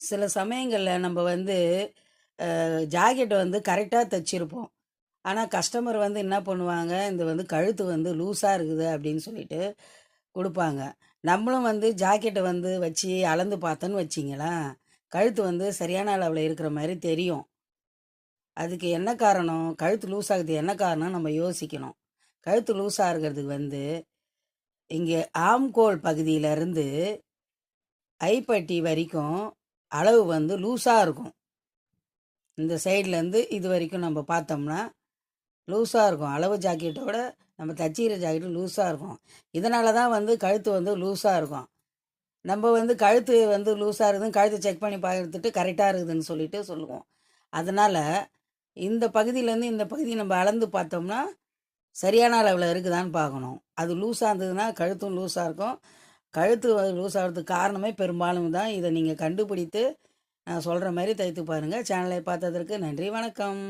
சில சமயங்களில் நம்ம வந்து ஜாக்கெட் வந்து கரெக்டாக தைச்சிருப்போம். ஆனால் கஸ்டமர் வந்து என்ன பண்ணுவாங்க இந்த வந்து கழுத்து வந்து லூஸாக இருக்குது அப்படின்னு சொல்லிட்டு கொடுப்பாங்க. நம்மளும் வந்து ஜாக்கெட்டை வந்து வச்சு அளந்து பார்த்தோன்னு வச்சிங்களேன் கழுத்து வந்து சரியான அளவில் இருக்கிற மாதிரி தெரியும். அதுக்கு என்ன காரணம்? கழுத்து லூஸ் ஆகுது என்ன காரணம் நம்ம யோசிக்கணும். கழுத்து லூஸாக இருக்கிறதுக்கு வந்து இங்கே ஆம்கோல் பகுதியிலேருந்து ஐப்பட்டி வரைக்கும் அளவு வந்து லூஸாக இருக்கும். இந்த சைட்லேருந்து இது வரைக்கும் நம்ம பார்த்தோம்னா லூஸாக இருக்கும். அளவு ஜாக்கெட்டோட நம்ம தச்சிக்கிற ஜாக்கெட்டு லூஸாக இருக்கும். இதனால தான் வந்து கழுத்து வந்து லூஸாக இருக்கும். நம்ம வந்து கழுத்து வந்து லூஸாக இருக்குதுன்னு கழுத்தை செக் பண்ணி பார்த்துட்டு கரெக்டாக இருக்குதுன்னு சொல்லிட்டு சொல்லுவோம். அதனால் இந்த பகுதியிலேருந்து இந்த பகுதி நம்ம அளந்து பார்த்தோம்னா சரியான அளவில் இருக்குதான்னு பார்க்கணும். அது லூஸாக இருந்ததுன்னா கழுத்தும் லூஸாக இருக்கும். கழுத்து லூஸ் ஆகிறதுக்கு காரணமே பெரும்பாலும் தான் இதை நீங்கள் கண்டுபிடித்து நான் சொல்கிற மாதிரி தைத்து பாருங்கள் சேனலை பார்த்ததற்கு நன்றி வணக்கம்.